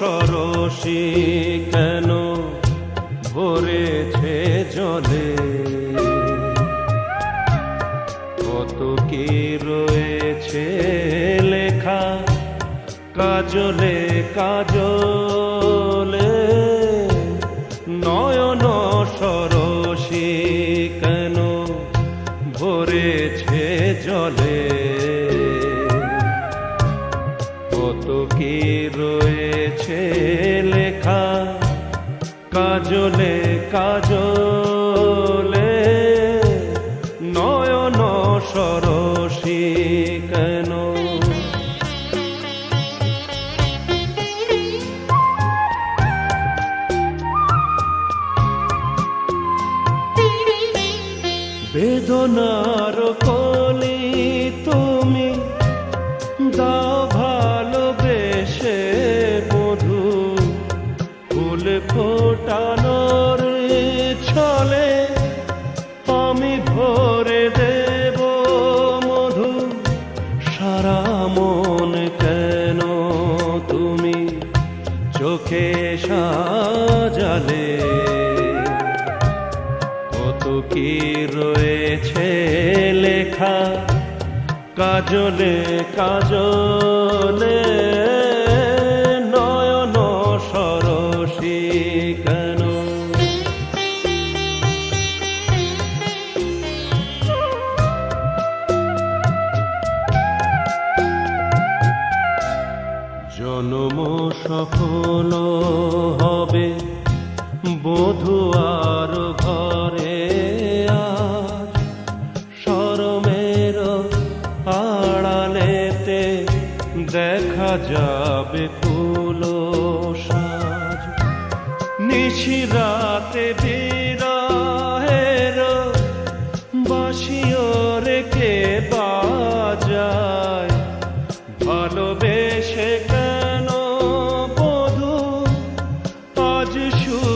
সরসী কেন ভরেছে জলে? কত কি রয়েছে লেখা কাজলে কাজলে? নয়ন সরসী কেন ভরেছে জলে? কি রয়েছে লেখা। কাজলে কাজলে। নয়ন সরসী কেন? বেদনার কলি তুমি দাও সাজালে। কত কি রয়েছে লেখা? কাজলে কাজলে নয়ন সরসী জনম সফল বধু আর ঘরে আজ সরমের আড়ালেতে দেখা যাবে ফুল সাজ নিশিরাতে বিরাহের বাসিও রেখে বাজায়। ভালোবেসে কেন বধু আজ শুধু